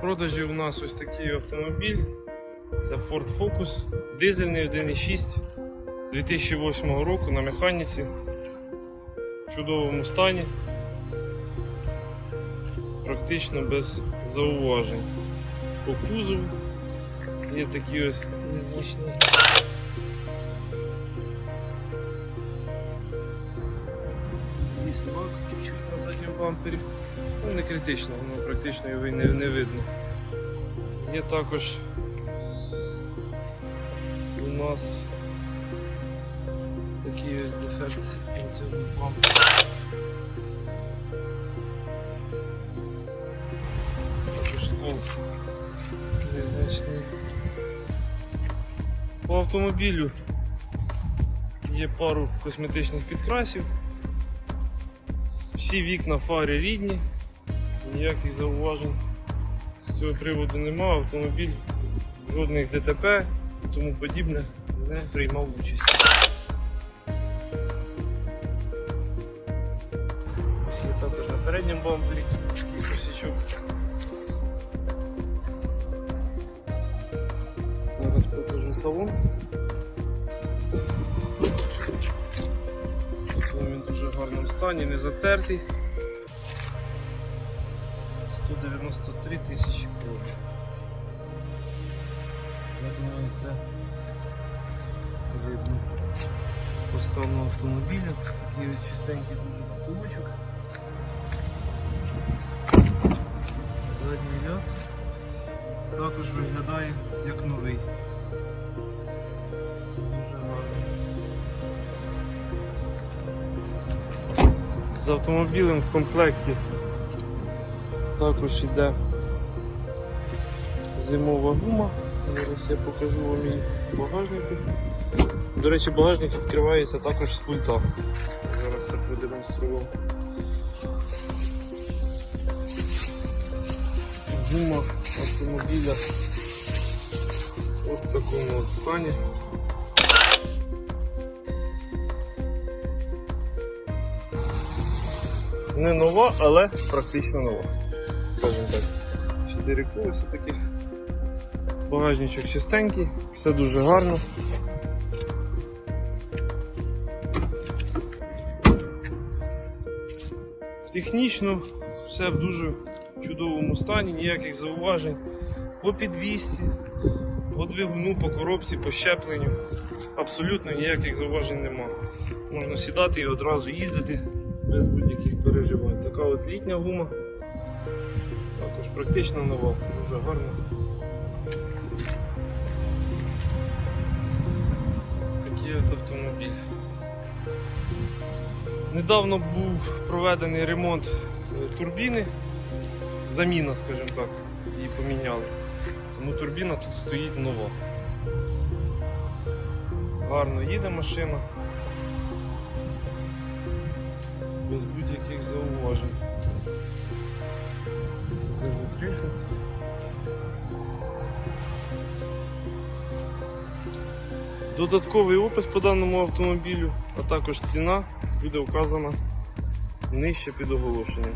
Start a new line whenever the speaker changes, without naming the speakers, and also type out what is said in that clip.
продажі у нас ось такий автомобіль. Це Ford Focus, дизельний 1.6 2008 року на механіці. В чудовому стані. Практично без зауважень. По кузову є такі ось незначні. Є задньому бампері. Ну, не критично, воно практично його не, не видно. Є також у нас такий ось дефект на цьому бампері. По автомобілю є пару косметичних підкрасів. Всі вікна фари рідні, ніяких зауважень з цього приводу немає. Автомобіль жодних ДТП і тому подібне не приймав участь. Ось також на передньому бампері косячок. Зараз покажу салон. Дуже гарному стані, не затертий. 193 тисячі крові. Я думаю, це видно по стану автомобіля. Такий чистенький дуже кулочок. Задній ряд також виглядає як новий. З автомобілем в комплекті також йде зимова гума. Зараз я покажу вам її в. До речі, багажник відкривається також з пульта. Зараз це продемонструю. Гума автомобіля в такому от стані. Не нова, але практично нова. Так. Чотири колеса таких. Багажничок чистенький, все дуже гарно. Технічно все в дуже чудовому стані, ніяких зауважень по підвісці, по двигуну, по коробці, по щепленню. Абсолютно ніяких зауважень нема. Можна сідати і одразу їздити без будь-яких переживань. Така от літня гума. Також практично нова, дуже гарна. Такий от автомобіль. Недавно був проведений ремонт е, турбіни, заміна, скажімо так, її поміняли. Тому турбіна тут стоїть нова. Гарно їде машина. Без будь-яких зауважень. Покажу кришу. Додатковий опис по даному автомобілю, а також ціна буде вказана нижче під оголошенням.